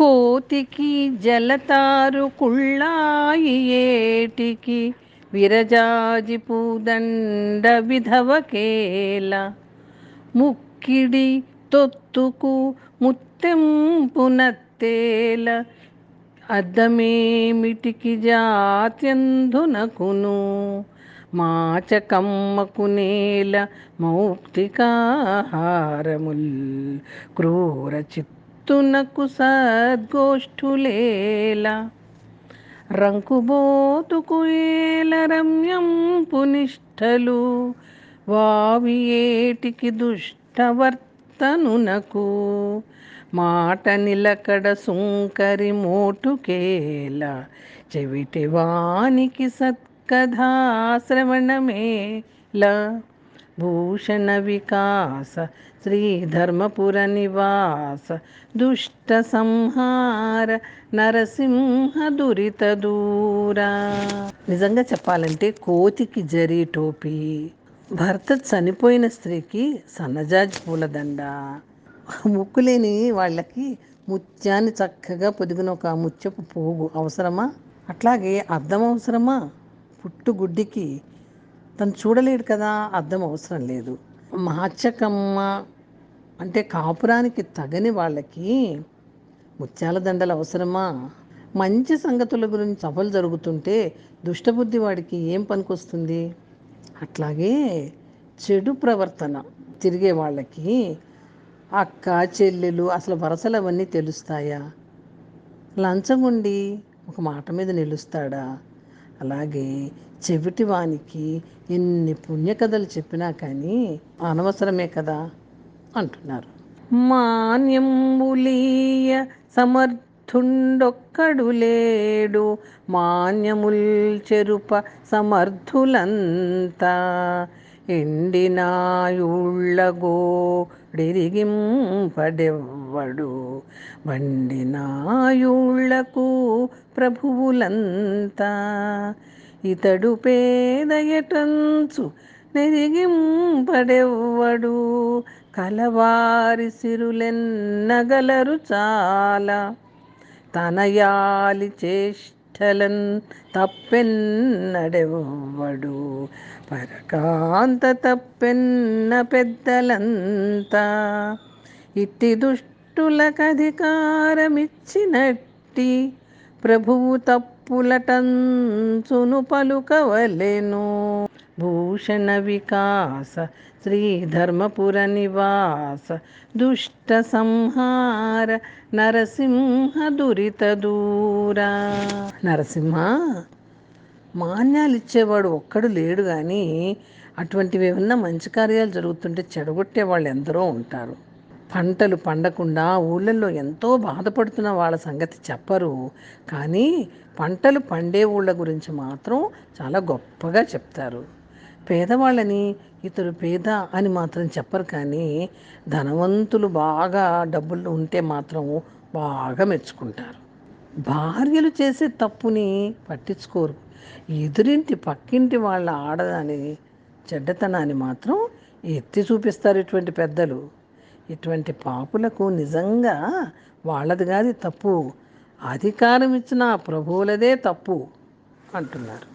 కోతికి జలతారు కుళ్ళాయి ఏటికి విరజాజి పూదండ విధవకేల ముక్కిడి తొత్తుకు ముత్తెంపు నత్తేల. అద్దమేమిటికి జాత్యంధునకును మాచకమ్మకునేల మౌక్తికాహారముల్. క్రూర చిత్తునకు సద్గోష్ఠులేలా రంకుబోతుకు ఏల రమ్యం నిష్టలు వావి ఏటికి దుష్టవర్తనునకు మాట నిలకడ సుంకరి మోటుకేల చెవిటి వానికి సత్కథా భూషణ వికాస శ్రీధర్మపుర నివాస దుష్ట సంహార నరసింహ దురిత దూరా నిజంగా చెప్పాలంటే కోతికి జరీ టోపీ భర్త చనిపోయిన స్త్రీకి సన్నజాజి పూలదండ ముక్కులేని వాళ్ళకి ముత్యాన్ని చక్కగా పొదిగిన ఒక ముత్యపు పోగు అవసరమా? అట్లాగే అద్దం అవసరమా? పుట్టుగుడ్డికి తను చూడలేడు కదా అర్థం అవసరం లేదు. మాచకమ్మ అంటే కాపురానికి తగని వాళ్ళకి ముత్యాల దండలు అవసరమా? మంచి సంగతుల గురించి సభలు జరుగుతుంటే దుష్టబుద్ధి వాడికి ఏం పనికొస్తుంది? అట్లాగే చెడు ప్రవర్తన తిరిగే వాళ్ళకి అక్క చెల్లెలు అసలు వరసలు అవన్నీ తెలుస్తాయా? లంచగుండి ఒక మాట మీద నిలుస్తాడా? అలాగే చెవిటి వానికి ఎన్ని పుణ్యకథలు చెప్పినా కానీ అనవసరమే కదా అంటున్నారు. మాన్యంబులీయ సమర్థుండొక్కడు లేడు. మాన్యముల్ చెరుప సమర్థులంతా డిరిగింపడెవ్వడు బండినాయుళ్ళకు ప్రభువులంతా. ఇతడు పేదయటంచు నెరిగింపడెవ్వడు. కలవారి సిరులెన్నగలరు చాలా. తనయాలి చేష్టలన్ తప్పెన్నడెవ్వడు పరకాంత తప్పెన్న పెద్దలంతా. ఇట్టి దుష్టులకధికారమిచ్చినట్టి ప్రభువు తప్పులటంచును పలుకవలెను. భూషణ వికాస శ్రీధర్మపుర నివాస దుష్ట సంహార నరసింహ దురిత దూరా నరసింహ మాన్యాలు ఇచ్చేవాడు ఒక్కడు లేడు కానీ అటువంటివి ఏమన్నా మంచి కార్యాలు జరుగుతుంటే చెడగొట్టే వాళ్ళు ఎందరో ఉంటారు. పంటలు పండకుండా ఊళ్ళల్లో ఎంతో బాధపడుతున్న వాళ్ళ సంగతి చెప్పరు. కానీ పంటలు పండే ఊళ్ళ గురించి మాత్రం చాలా గొప్పగా చెప్తారు. పేదవాళ్ళని ఇతరు పేద అని మాత్రం చెప్పరు కానీ ధనవంతులు బాగా డబ్బులు ఉంటే మాత్రం బాగా మెచ్చుకుంటారు. భార్యలు చేసే తప్పుని పట్టించుకోరు. ఎదురింటి పక్కింటి వాళ్ళ ఆడదాని చెడ్డతనాన్ని మాత్రం ఎత్తి చూపిస్తారు ఇటువంటి పెద్దలు. ఇటువంటి పాపులకు నిజంగా వాళ్ళది కాదు తప్పు. అధికారం ఇచ్చిన ప్రభువులదే తప్పు అంటున్నారు.